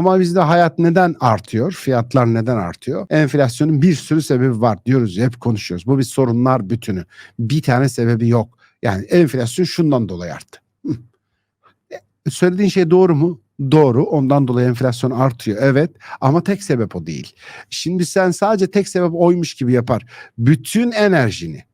Ama bizde hayat neden artıyor? Fiyatlar neden artıyor? Enflasyonun bir sürü sebebi var diyoruz hep konuşuyoruz. Bu bir sorunlar bütünü. Bir tane sebebi yok. Yani enflasyon şundan dolayı arttı. E, Söylediğin şey doğru mu? Doğru. Ondan dolayı enflasyon artıyor. Evet. Ama tek sebep o değil. Şimdi sen sadece tek sebep oymuş gibi yapar. Bütün enerjini,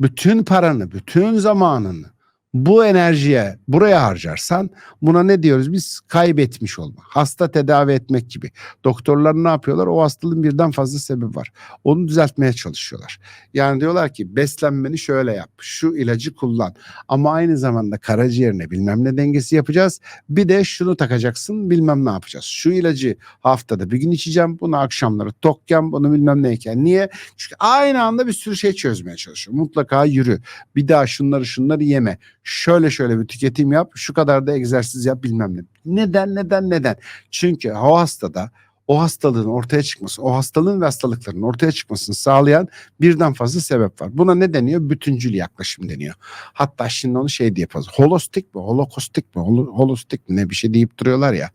bütün paranı, bütün zamanını bu enerjiye buraya harcarsan buna ne diyoruz biz kaybetmiş olma. Hasta tedavi etmek gibi. Doktorlar ne yapıyorlar? O hastalığın birden fazla sebebi var. Onu düzeltmeye çalışıyorlar. Yani diyorlar ki beslenmeni şöyle yap. Şu ilacı kullan. Ama aynı zamanda karaciğerine bilmem ne dengesi yapacağız. Bir de şunu takacaksın bilmem ne yapacağız. Şu ilacı haftada bir gün içeceğim. Bunu akşamları tokken bunu bilmem neyken. Niye? Çünkü aynı anda bir sürü şey çözmeye çalışıyor. Mutlaka yürü. Bir daha şunları şunları yeme. Şöyle şöyle bir tüketim yap. Şu kadar da egzersiz yap bilmem ne. Neden neden neden? Çünkü o hastada o hastalığın ortaya çıkması, o hastalığın ve hastalıkların ortaya çıkmasını sağlayan birden fazla sebep var. Buna ne deniyor? Bütüncül yaklaşım deniyor. Hatta şimdi onu şey diye yapıyoruz. Holostik mi? Holokostik mi? Holo, holostik mi? Ne bir şey deyip duruyorlar ya.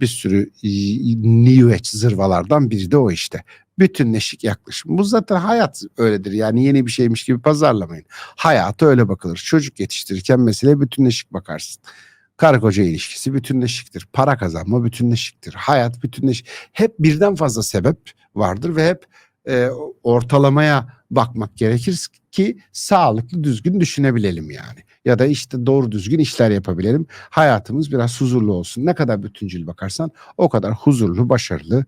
Bir sürü New Age zırvalardan biri de o işte. Bütünleşik yaklaşım. Bu zaten hayat öyledir. Yani yeni bir şeymiş gibi pazarlamayın. Hayata öyle bakılır. Çocuk yetiştirirken mesela bütünleşik bakarsın. Karı koca ilişkisi bütünleşiktir. Para kazanma bütünleşiktir. Hayat bütünleşik. Hep birden fazla sebep vardır ve hep e, ortalamaya bakmak gerekir ki sağlıklı düzgün düşünebilelim yani. Ya da işte doğru düzgün işler yapabilelim. Hayatımız biraz huzurlu olsun. Ne kadar bütüncül bakarsan o kadar huzurlu, başarılı,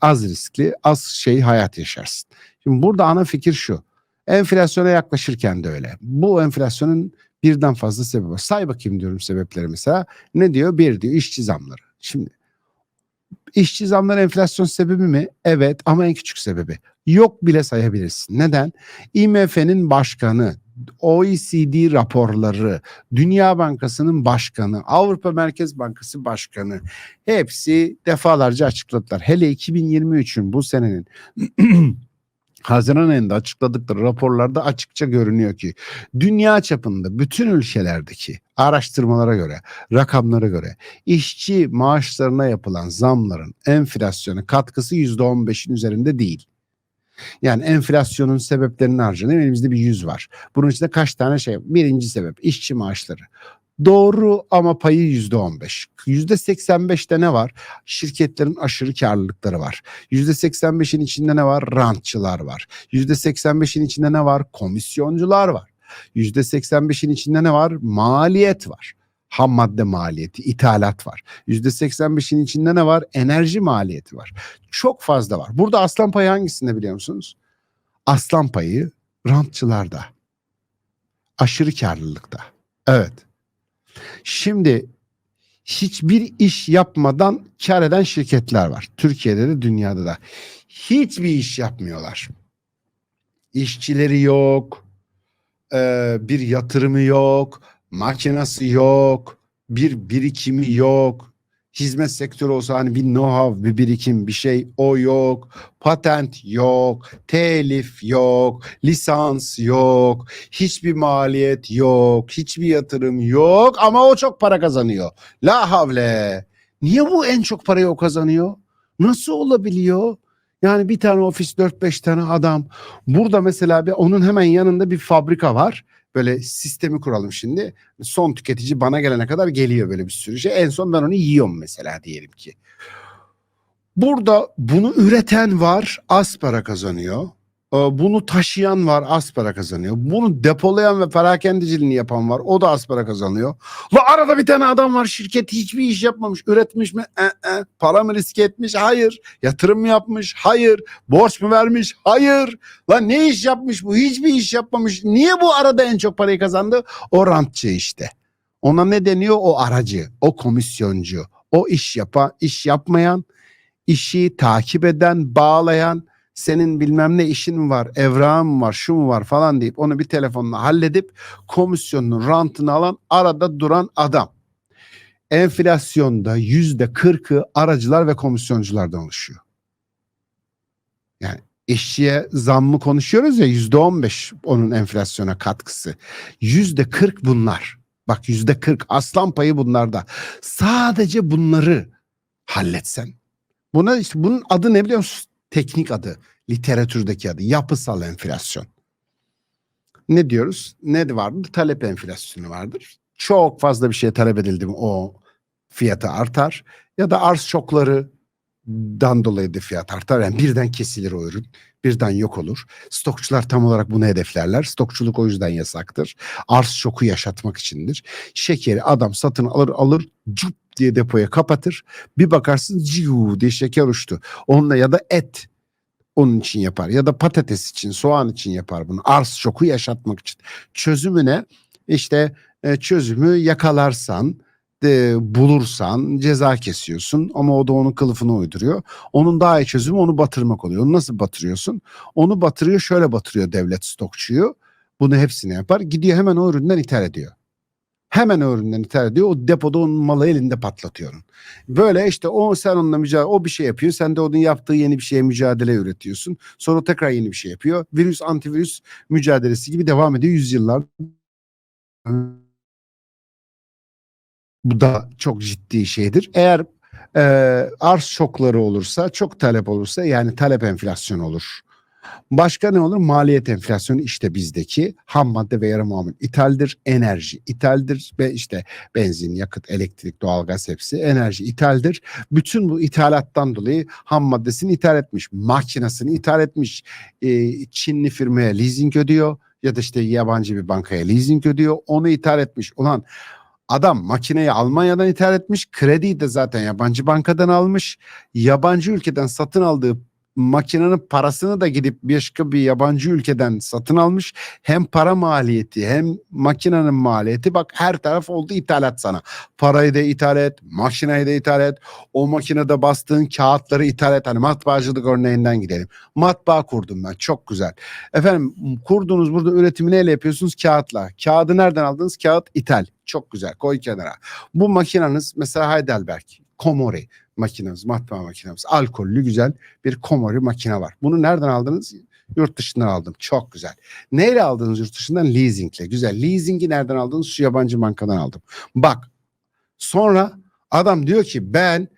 az riskli, az şey hayat yaşarsın. Şimdi burada ana fikir şu. Enflasyona yaklaşırken de öyle. Bu enflasyonun birden fazla sebebi var. Say bakayım diyorum sebepleri mesela. Ne diyor? Bir diyor işçi zamları. Şimdi işçi zamları enflasyon sebebi mi? Evet ama en küçük sebebi. Yok bile sayabilirsin. Neden? IMF'nin başkanı, OECD raporları, Dünya Bankası'nın başkanı, Avrupa Merkez Bankası başkanı hepsi defalarca açıkladılar. Hele 2023'ün bu senenin Haziran ayında açıkladıkları raporlarda açıkça görünüyor ki dünya çapında bütün ülkelerdeki araştırmalara göre, rakamlara göre işçi maaşlarına yapılan zamların enflasyona katkısı %15'in üzerinde değil. Yani enflasyonun sebeplerini harcanıyor. Elimizde bir yüz var. Bunun içinde kaç tane şey? Birinci sebep işçi maaşları. Doğru ama payı yüzde on beş. Yüzde seksen beşte ne var? Şirketlerin aşırı karlılıkları var. Yüzde seksen beşin içinde ne var? Rantçılar var. Yüzde seksen beşin içinde ne var? Komisyoncular var. Yüzde seksen beşin içinde ne var? Maliyet var. Ham madde maliyeti, ithalat var. Yüzde seksen beşin içinde ne var? Enerji maliyeti var. Çok fazla var. Burada aslan payı hangisinde biliyor musunuz? Aslan payı rantçılarda. Aşırı karlılıkta. Evet. Şimdi hiçbir iş yapmadan kar eden şirketler var. Türkiye'de de dünyada da. Hiçbir iş yapmıyorlar. İşçileri yok, e, bir yatırımı yok, makinası yok, bir birikimi yok. Hizmet sektörü olsa hani bir know-how, bir birikim, bir şey o yok. Patent yok, telif yok, lisans yok, hiçbir maliyet yok, hiçbir yatırım yok ama o çok para kazanıyor. La havle. Niye bu en çok parayı o kazanıyor? Nasıl olabiliyor? Yani bir tane ofis 4-5 tane adam. Burada mesela bir onun hemen yanında bir fabrika var. Böyle sistemi kuralım şimdi. Son tüketici bana gelene kadar geliyor böyle bir sürü şey. En son ben onu yiyorum mesela diyelim ki. Burada bunu üreten var, az para kazanıyor. Ee, Bunu taşıyan var, az para kazanıyor. Bunu depolayan ve perakendeciliğini yapan var, o da az para kazanıyor. La arada bir tane adam var, şirket hiçbir iş yapmamış, üretmiş mi? E, e. Para mı riske etmiş? Hayır. Yatırım mı yapmış? Hayır. Borç mu vermiş? Hayır. Lan ne iş yapmış bu? Hiçbir iş yapmamış. Niye bu arada en çok parayı kazandı? O rantçı işte. Ona ne deniyor? O aracı, o komisyoncu, o iş yapan, iş yapmayan, işi takip eden, bağlayan, senin bilmem ne işin var, evrağın var, şu mu var falan deyip onu bir telefonla halledip komisyonun rantını alan arada duran adam. Enflasyonda yüzde kırkı aracılar ve komisyonculardan oluşuyor. Yani işçiye zammı konuşuyoruz ya yüzde on beş onun enflasyona katkısı. Yüzde kırk bunlar. Bak yüzde kırk aslan payı bunlarda. Sadece bunları halletsen. Buna işte bunun adı ne biliyor musun? Teknik adı, literatürdeki adı yapısal enflasyon. Ne diyoruz? Ne vardır? Talep enflasyonu vardır. Çok fazla bir şey talep edildi mi o fiyatı artar ya da arz şoklarından dolayı da fiyat artar. Yani birden kesilir o ürün, birden yok olur. Stokçular tam olarak bunu hedeflerler. Stokçuluk o yüzden yasaktır. Arz şoku yaşatmak içindir. Şekeri adam satın alır alır cup diye depoya kapatır. Bir bakarsın ciu diye şeker uçtu. Onunla ya da et onun için yapar ya da patates için, soğan için yapar bunu. Arz şoku yaşatmak için. Çözümü ne? İşte e, çözümü yakalarsan, de, bulursan ceza kesiyorsun ama o da onun kılıfını uyduruyor. Onun daha iyi çözümü onu batırmak oluyor. Onu nasıl batırıyorsun? Onu batırıyor şöyle batırıyor devlet stokçuyu. Bunu hepsini yapar. Gidiyor hemen o üründen ithal ediyor. Hemen ithal ediyor. O depoda onun malı elinde patlatıyorsun. Böyle işte o sen onunla mücadele, o bir şey yapıyor. Sen de onun yaptığı yeni bir şeye mücadele üretiyorsun. Sonra tekrar yeni bir şey yapıyor. Virüs antivirüs mücadelesi gibi devam ediyor yüzyıllar. Bu da çok ciddi şeydir. Eğer e, arz şokları olursa, çok talep olursa yani talep enflasyonu olur. Başka ne olur? Maliyet enflasyonu işte bizdeki ham madde ve yarı mamul ithaldir, enerji ithaldir ve işte benzin, yakıt, elektrik, doğalgaz hepsi enerji ithaldir. Bütün bu ithalattan dolayı ham maddesini ithal etmiş, makinesini ithal etmiş, e, Çinli firmaya leasing ödüyor ya da işte yabancı bir bankaya leasing ödüyor, onu ithal etmiş. Ulan Adam makineyi Almanya'dan ithal etmiş. Krediyi de zaten yabancı bankadan almış. Yabancı ülkeden satın aldığı makinenin parasını da gidip başka bir yabancı ülkeden satın almış. Hem para maliyeti hem makinenin maliyeti bak her taraf oldu ithalat sana. Parayı da ithal et, makineyi de ithal et. O makinede bastığın kağıtları ithal et. Hani matbaacılık örneğinden gidelim. Matbaa kurdum ben çok güzel. Efendim kurduğunuz burada üretimi neyle yapıyorsunuz? Kağıtla. Kağıdı nereden aldınız? Kağıt ithal. Çok güzel koy kenara. Bu makineniz mesela Heidelberg, Komori makinemiz, matbaa makinemiz. Alkollü güzel bir Komori makine var. Bunu nereden aldınız? Yurt dışından aldım. Çok güzel. Neyle aldınız yurt dışından? Leasingle. Güzel. Leasingi nereden aldınız? Şu yabancı bankadan aldım. Bak. Sonra adam diyor ki ben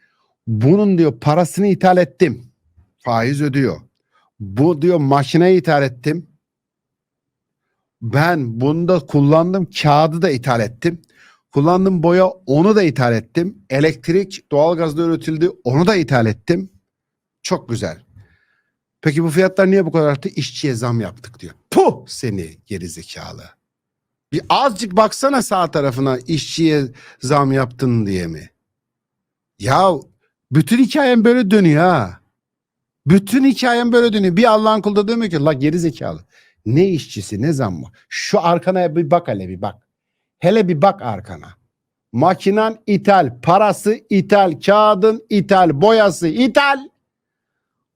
bunun diyor parasını ithal ettim. Faiz ödüyor. Bu diyor makineyi ithal ettim. Ben bunu da kullandım. Kağıdı da ithal ettim. Kullandım boya onu da ithal ettim. Elektrik doğalgazda üretildi onu da ithal ettim. Çok güzel. Peki bu fiyatlar niye bu kadar arttı? İşçiye zam yaptık diyor. Puh seni geri zekalı. Bir azıcık baksana sağ tarafına işçiye zam yaptın diye mi? Ya bütün hikayem böyle dönüyor ha. Bütün hikayem böyle dönüyor. Bir Allah'ın kulu da demiyor ki la geri zekalı. Ne işçisi ne zammı. Şu arkana bir bak hele bir bak. Hele bir bak arkana. Makinen ithal, parası ithal, kağıdın ithal, boyası ithal.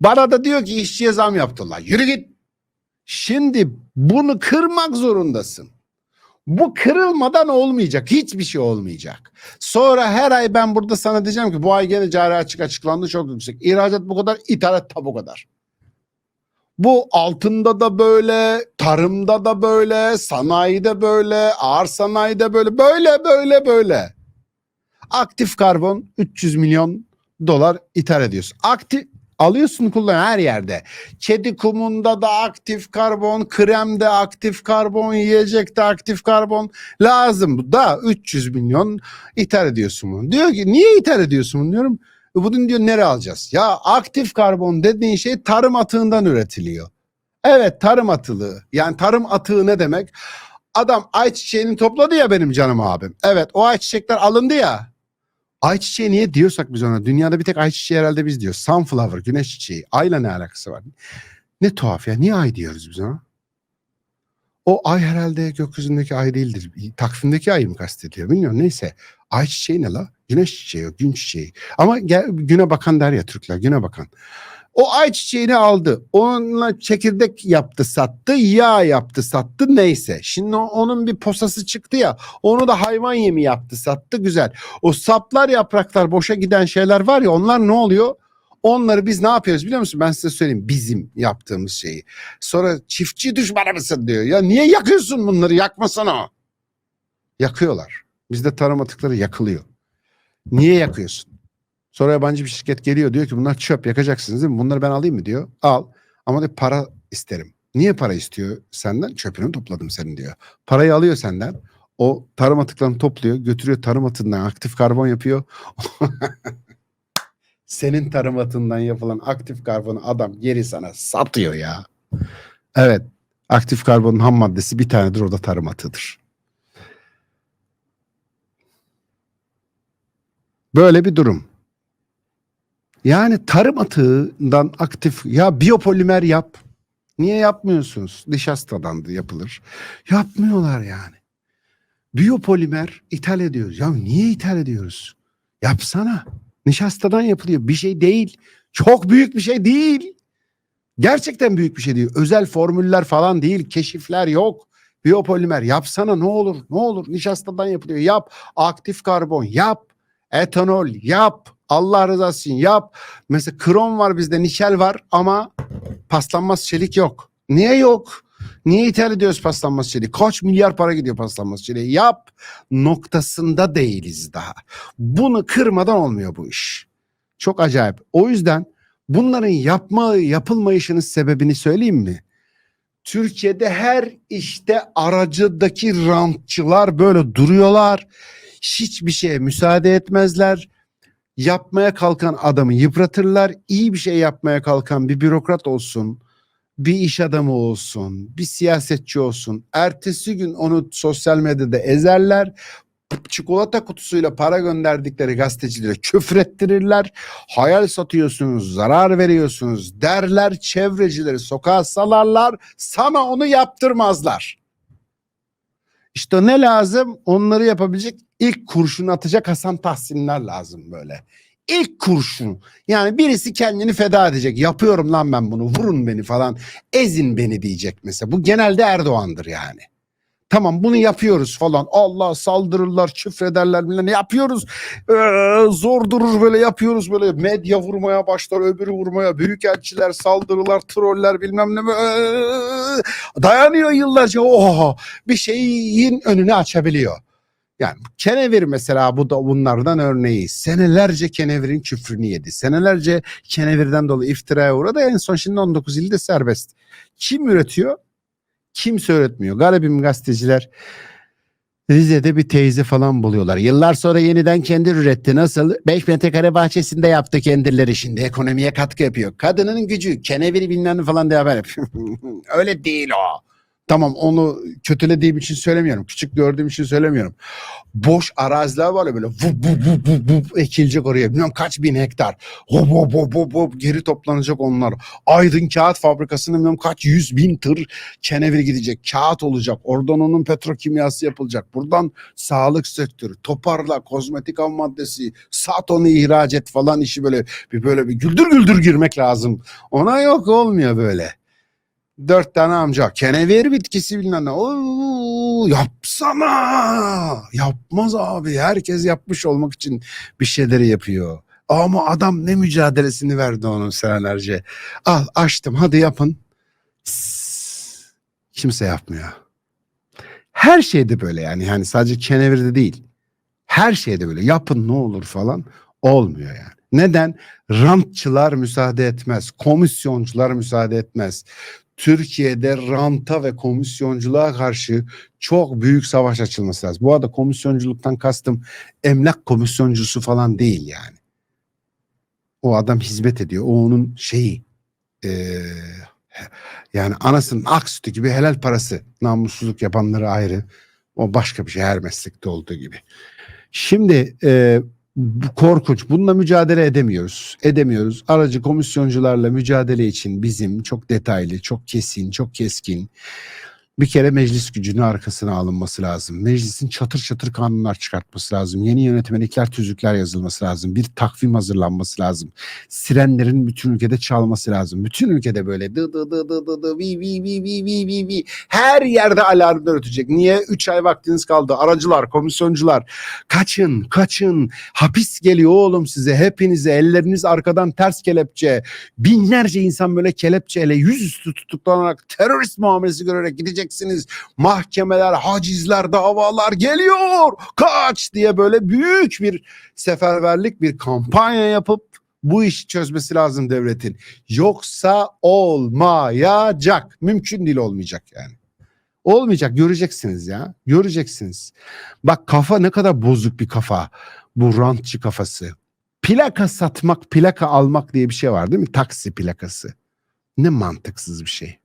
Bana da diyor ki işçiye zam yaptılar. Yürü git. Şimdi bunu kırmak zorundasın. Bu kırılmadan olmayacak. Hiçbir şey olmayacak. Sonra her ay ben burada sana diyeceğim ki bu ay gene cari açık açıklandı çok yüksek. İhracat bu kadar, ithalat da bu kadar. Bu altında da böyle, tarımda da böyle, sanayide böyle, ağır sanayide böyle, böyle böyle böyle. Aktif karbon 300 milyon dolar ithal ediyorsun. Aktif alıyorsun kullan her yerde. Kedi kumunda da aktif karbon, kremde aktif karbon, yiyecekte aktif karbon lazım. Da 300 milyon ithal ediyorsun bunu. Diyor ki niye ithal ediyorsun bunu diyorum. Bunu diyor nereye alacağız? Ya aktif karbon dediğin şey tarım atığından üretiliyor. Evet tarım atığı. Yani tarım atığı ne demek? Adam ayçiçeğini topladı ya benim canım abim. Evet o ayçiçekler alındı ya. Ayçiçeği niye diyorsak biz ona? Dünyada bir tek ayçiçeği herhalde biz diyoruz. Sunflower, güneş çiçeği. Ayla ne alakası var? Ne tuhaf ya. Niye ay diyoruz biz ona? O ay herhalde gökyüzündeki ay değildir. Takvimdeki ay mı kastediyor bilmiyorum. Neyse. Ay çiçeği ne la? Güneş çiçeği o, gün çiçeği. Ama gel, güne bakan der ya Türkler, güne bakan. O ay çiçeğini aldı. Onunla çekirdek yaptı sattı. Yağ yaptı sattı neyse. Şimdi onun bir posası çıktı ya. Onu da hayvan yemi yaptı sattı güzel. O saplar yapraklar boşa giden şeyler var ya onlar ne oluyor? Onları biz ne yapıyoruz biliyor musun? Ben size söyleyeyim bizim yaptığımız şeyi. Sonra çiftçi düşmanı mısın diyor. Ya niye yakıyorsun bunları yakmasana. Yakıyorlar. Bizde tarım atıkları yakılıyor. Niye yakıyorsun? Sonra yabancı bir şirket geliyor diyor ki bunlar çöp yakacaksınız değil mi? Bunları ben alayım mı diyor. Al ama diyor para isterim. Niye para istiyor senden? Çöpünü topladım senin diyor. Parayı alıyor senden. O tarım atıklarını topluyor. Götürüyor tarım atığından aktif karbon yapıyor. senin tarım atığından yapılan aktif karbonu adam geri sana satıyor ya. Evet. Aktif karbonun ham maddesi bir tanedir o da tarım atığıdır. Böyle bir durum. Yani tarım atığından aktif ya biyopolimer yap. Niye yapmıyorsunuz? Nişastadan da yapılır. Yapmıyorlar yani. Biyopolimer ithal ediyoruz. Ya niye ithal ediyoruz? Yapsana. Nişastadan yapılıyor. Bir şey değil. Çok büyük bir şey değil. Gerçekten büyük bir şey değil. Özel formüller falan değil. Keşifler yok. Biyopolimer yapsana ne olur ne olur. Nişastadan yapılıyor. Yap. Aktif karbon yap. Etanol yap. Allah rızası için yap. Mesela krom var bizde, nikel var ama paslanmaz çelik yok. Niye yok? Niye ithal ediyoruz paslanmaz çeliği? Kaç milyar para gidiyor paslanmaz çeliğe? Yap noktasında değiliz daha. Bunu kırmadan olmuyor bu iş. Çok acayip. O yüzden bunların yapma yapılmayışının sebebini söyleyeyim mi? Türkiye'de her işte aracıdaki rantçılar böyle duruyorlar. Hiçbir şeye müsaade etmezler yapmaya kalkan adamı yıpratırlar. İyi bir şey yapmaya kalkan bir bürokrat olsun, bir iş adamı olsun, bir siyasetçi olsun. Ertesi gün onu sosyal medyada ezerler. Çikolata kutusuyla para gönderdikleri gazetecilere küfrettirirler. Hayal satıyorsunuz, zarar veriyorsunuz derler. Çevrecileri sokağa salarlar. Sana onu yaptırmazlar. İşte ne lazım? Onları yapabilecek ilk kurşunu atacak Hasan Tahsinler lazım böyle. İlk kurşun. Yani birisi kendini feda edecek. Yapıyorum lan ben bunu. Vurun beni falan. Ezin beni diyecek mesela. Bu genelde Erdoğan'dır yani. Tamam bunu yapıyoruz falan. Allah saldırırlar, küfrederler bilmem ne yapıyoruz. Ee, zor durur böyle yapıyoruz böyle. Medya vurmaya başlar, öbürü vurmaya. Büyükelçiler, saldırılar, troller bilmem ne. Ee, dayanıyor yıllarca. Oha bir şeyin önünü açabiliyor. Yani kenevir mesela bu da bunlardan örneği. Senelerce kenevirin küfrünü yedi. Senelerce kenevirden dolayı iftiraya uğradı. En son şimdi 19 ilde serbest. Kim üretiyor? Kimse öğretmiyor. Garibim gazeteciler Rize'de bir teyze falan buluyorlar. Yıllar sonra yeniden kendi üretti. Nasıl? 5 metrekare bahçesinde yaptı kendileri şimdi. Ekonomiye katkı yapıyor. Kadının gücü, keneviri bilmem falan diye haber yapıyor. Öyle değil o. Tamam onu kötülediğim için söylemiyorum. Küçük gördüğüm için söylemiyorum. Boş araziler var ya böyle vup vup vup vup vup ekilecek oraya. Bilmem kaç bin hektar. Hop hop hop hop hop geri toplanacak onlar. Aydın Kağıt Fabrikası'nın bilmem kaç yüz bin tır kenevir gidecek. Kağıt olacak. Oradan onun petrokimyası yapılacak. Buradan sağlık sektörü, toparla, kozmetik ham maddesi, sat onu ihraç et falan işi böyle bir böyle bir güldür güldür girmek lazım. Ona yok olmuyor böyle dört tane amca kenevir bitkisi bilmem ne. Oo, yapsana. Yapmaz abi. Herkes yapmış olmak için bir şeyleri yapıyor. Ama adam ne mücadelesini verdi onun senelerce. Al açtım hadi yapın. Kimse yapmıyor. Her şeyde böyle yani. Yani sadece kenevirde değil. Her şeyde böyle. Yapın ne olur falan. Olmuyor yani. Neden? Rantçılar müsaade etmez. Komisyoncular müsaade etmez. Türkiye'de ranta ve komisyonculuğa karşı çok büyük savaş açılması lazım. Bu arada komisyonculuktan kastım emlak komisyoncusu falan değil yani. O adam hizmet ediyor. O onun şeyi. Ee, yani anasının ak sütü gibi helal parası. Namussuzluk yapanları ayrı. O başka bir şey her meslekte olduğu gibi. Şimdi e, bu korkunç. Bununla mücadele edemiyoruz. Edemiyoruz. Aracı komisyoncularla mücadele için bizim çok detaylı, çok kesin, çok keskin bir kere meclis gücünün arkasına alınması lazım. Meclisin çatır çatır kanunlar çıkartması lazım. Yeni yönetmelikler, tüzükler yazılması lazım. Bir takvim hazırlanması lazım. Sirenlerin bütün ülkede çalması lazım. Bütün ülkede böyle dı dı dı dı dı dı vi vi vi vi vi vi vi her yerde alarmlar ötecek. Niye? 3 ay vaktiniz kaldı. Aracılar, komisyoncular kaçın, kaçın. Hapis geliyor oğlum size. Hepinize elleriniz arkadan ters kelepçe. Binlerce insan böyle kelepçeyle yüzüstü tutuklanarak terörist muamelesi görerek gidecek. Göreceksiniz. Mahkemeler, hacizler, davalar geliyor. Kaç diye böyle büyük bir seferberlik, bir kampanya yapıp bu işi çözmesi lazım devletin. Yoksa olmayacak. Mümkün değil olmayacak yani. Olmayacak göreceksiniz ya. Göreceksiniz. Bak kafa ne kadar bozuk bir kafa. Bu rantçı kafası. Plaka satmak, plaka almak diye bir şey var değil mi? Taksi plakası. Ne mantıksız bir şey.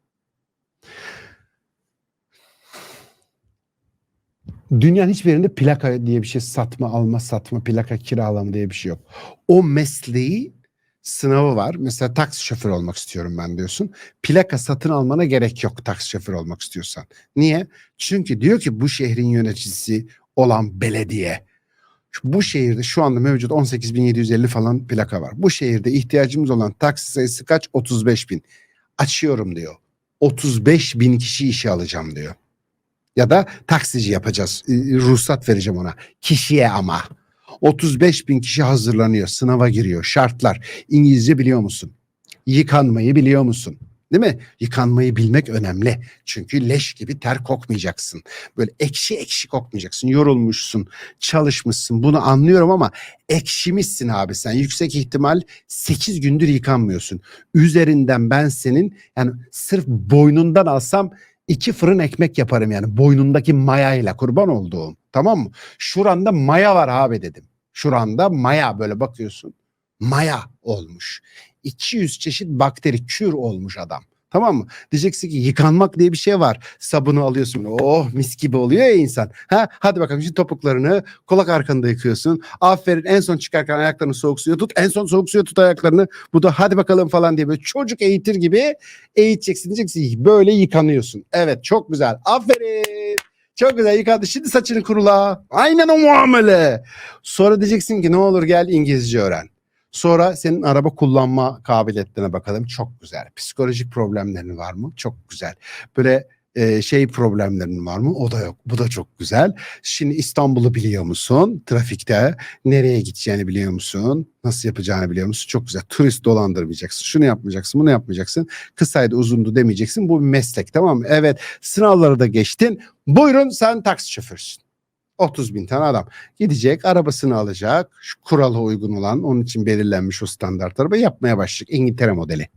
Dünyanın hiçbir yerinde plaka diye bir şey satma, alma, satma, plaka kiralama diye bir şey yok. O mesleği sınavı var. Mesela taksi şoförü olmak istiyorum ben diyorsun. Plaka satın almana gerek yok taksi şoförü olmak istiyorsan. Niye? Çünkü diyor ki bu şehrin yöneticisi olan belediye. Bu şehirde şu anda mevcut 18.750 falan plaka var. Bu şehirde ihtiyacımız olan taksi sayısı kaç? 35 bin. Açıyorum diyor. 35 bin kişi işe alacağım diyor. Ya da taksici yapacağız. e, Ruhsat vereceğim ona. Kişiye ama. 35 bin kişi hazırlanıyor. Sınava giriyor. Şartlar. İngilizce biliyor musun? Yıkanmayı biliyor musun? Değil mi? Yıkanmayı bilmek önemli. Çünkü leş gibi ter kokmayacaksın. Böyle ekşi ekşi kokmayacaksın. Yorulmuşsun, çalışmışsın. Bunu anlıyorum ama ekşimişsin abi sen. Yüksek ihtimal 8 gündür yıkanmıyorsun. Üzerinden ben senin yani sırf boynundan alsam iki fırın ekmek yaparım yani boynundaki mayayla kurban olduğum. Tamam mı? Şuranda maya var abi dedim. Şuranda maya böyle bakıyorsun. Maya olmuş. 200 çeşit bakteri kür olmuş adam. Tamam mı? Diyeceksin ki yıkanmak diye bir şey var. Sabunu alıyorsun. Oh mis gibi oluyor ya insan. Ha, hadi bakalım şimdi topuklarını kulak arkanda yıkıyorsun. Aferin en son çıkarken ayaklarını soğuk suya tut. En son soğuk suya tut ayaklarını. Bu da hadi bakalım falan diye böyle çocuk eğitir gibi eğiteceksin. Diyeceksin böyle yıkanıyorsun. Evet çok güzel. Aferin. Çok güzel yıkadı. Şimdi saçını kurula. Aynen o muamele. Sonra diyeceksin ki ne olur gel İngilizce öğren. Sonra senin araba kullanma kabiliyetlerine bakalım. Çok güzel. Psikolojik problemlerin var mı? Çok güzel. Böyle e, şey problemlerin var mı? O da yok. Bu da çok güzel. Şimdi İstanbul'u biliyor musun? Trafikte nereye gideceğini biliyor musun? Nasıl yapacağını biliyor musun? Çok güzel. Turist dolandırmayacaksın. Şunu yapmayacaksın, bunu yapmayacaksın. Kısaydı uzundu demeyeceksin. Bu bir meslek tamam mı? Evet sınavları da geçtin. Buyurun sen taksi şoförsün. 30 bin tane adam gidecek arabasını alacak şu kurala uygun olan onun için belirlenmiş o standart araba yapmaya başlayacak İngiltere modeli.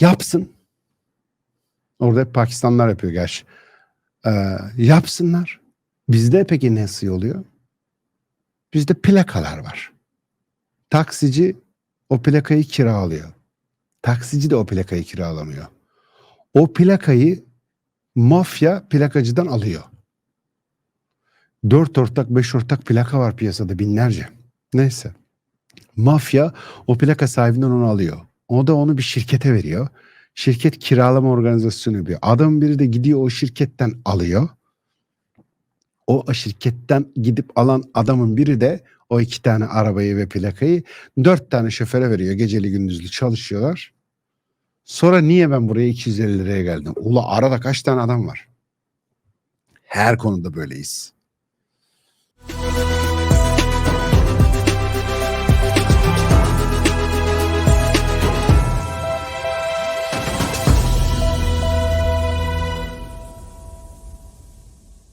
Yapsın. Orada hep Pakistanlar yapıyor gerçi. Ee, yapsınlar. Bizde peki nasıl oluyor? Bizde plakalar var. Taksici o plakayı kiralıyor. Taksici de o plakayı kiralamıyor. O plakayı mafya plakacıdan alıyor. Dört ortak, beş ortak plaka var piyasada binlerce. Neyse. Mafya o plaka sahibinden onu alıyor. O da onu bir şirkete veriyor. Şirket kiralama organizasyonu yapıyor. Adam biri de gidiyor o şirketten alıyor. O şirketten gidip alan adamın biri de o iki tane arabayı ve plakayı dört tane şoföre veriyor. Geceli gündüzlü çalışıyorlar. Sonra niye ben buraya 250 liraya geldim? Ula arada kaç tane adam var? Her konuda böyleyiz. Música